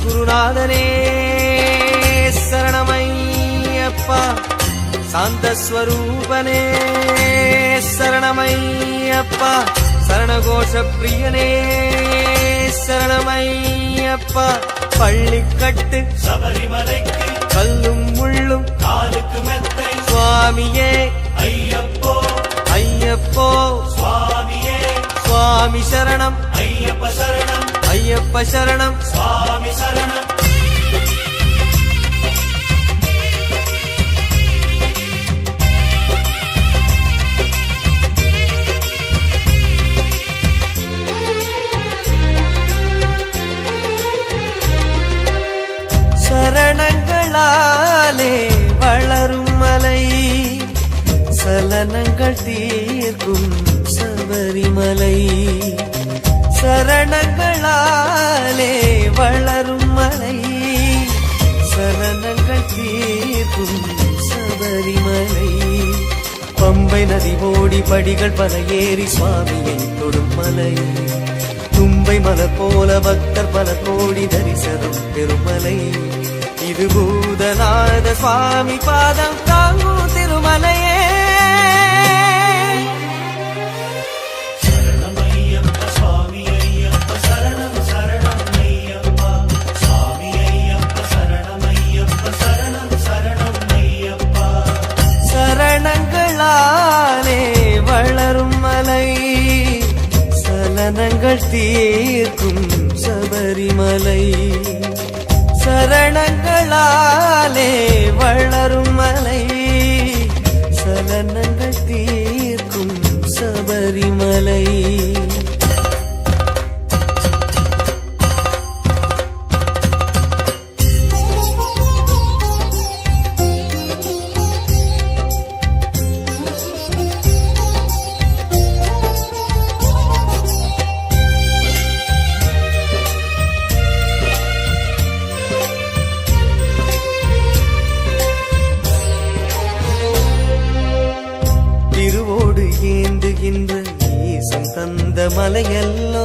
சத்குருநாதனே சரணமையப்பா. சாந்தஸ்வரூபனே சரணமையப்பா. சரணகோஷ பிரியனே சரணமையப்பா. பள்ளிக்கட்டு சபரிமலைக்கு கல்லும் முள்ளும் காலுக்கு மெத்தை சுவாமியே. ஐயப்போ ஐயப்போ. சுவாமியே. சுவாமி சரணம். ஐயப்ப சரணம். ஐயப்ப சரணம். சுவாமி சரணம். சரணங்களாலே வளரும் மலை. சலனங்கள் தீர்க்கும் தீர்க்கும் சபரிமலை. பம்பை நதி ஓடி படிகள் பல ஏறி சுவாமியை தொடும் மலை தும்பை மலர் போல பக்தர் பல கோடி தரிசனம் பெருமலை. இது பூதநாத சுவாமி பாதம் தாங்கும் திருமலையே. சலனங்கள் தீர்க்கும் சபரிமலை. சரணங்களாலே வளரும் மலை. சலனங்கள் தீர்க்கும் சபரிமலை. தந்த மலையல்லோ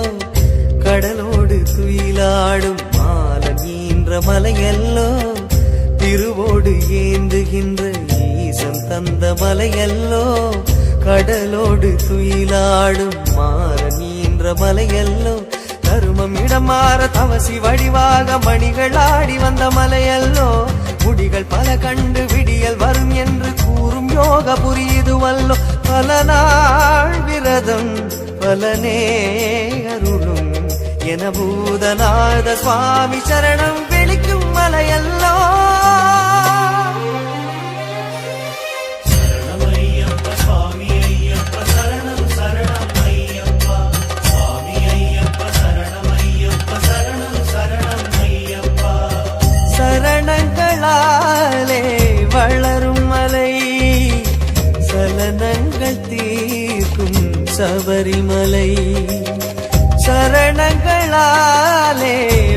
கடலோடு துயிலாடும் மாலன் ஈன்ற மலையல்லோ திருவோடு ஏந்துகின்ற ஈசன் தந்த மலையல்லோ கடலோடு துயிலாடும் மாலன் ஈன்ற மலையல்லோ தருமம் இடம் மாற தவசி வடிவாக மணிகள் ஆடி வந்த மலையல்லோ முடிகள் பல கண்டு விடியல் வரும் என்று யோக புரியுதுவல்லோ. பல நாள் விரதம் பலனே அருளும் என பூதநாத சுவாமி சரணம் விழிக்கும் மலையல்லோ. சரணம் சபரிமலை. சரணங்களாலே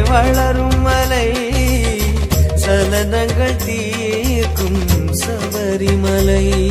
வளரும் மலை. சலனங்கள் தீர்க்கும் சபரிமலை.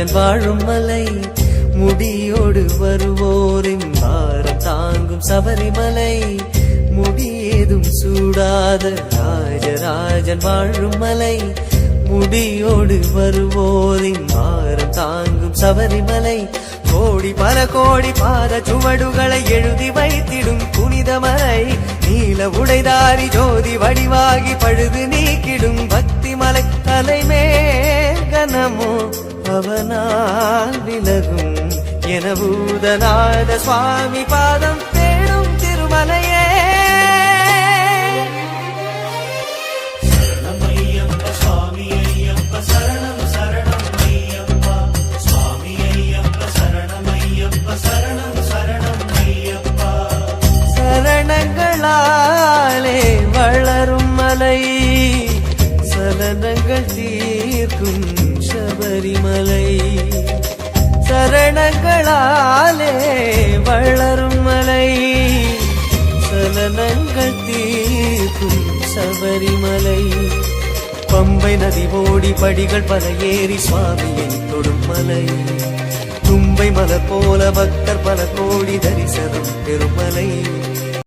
ராஜன் வாழும் மலை முடியோடு வருவோரின் பாரம் தாங்கும் சபரிமலை. முடியேதும் சூடாத ராஜராஜன் வாழும் மலை முடியோடு வருவோரின் பாரம் தாங்கும் சபரிமலை. கோடி பல கோடி பாத சுவடுகளை எழுதி வைத்திடும் புனிதமலை நீல உடைதாரி ஜோதி வடிவாகி பழுது நீ அவனால் விலகும் என பூதநாத சுவாமி பாதம் தேடும் திருமலையே. சரணங்களாலே வளரும் மலை சலனங்கள் தீர்க்கும் சபரிமலை சரணங்களாலே வளரும் மலை. சலனங்கள் தீர்க்கும் சபரிமலை. பம்பை நதி ஓடி படிகள் பல ஏறி சுவாமியை தொடும் மலை தும்பை மலர் போல பக்தர் பல கோடி தரிசனம் பெருமலை.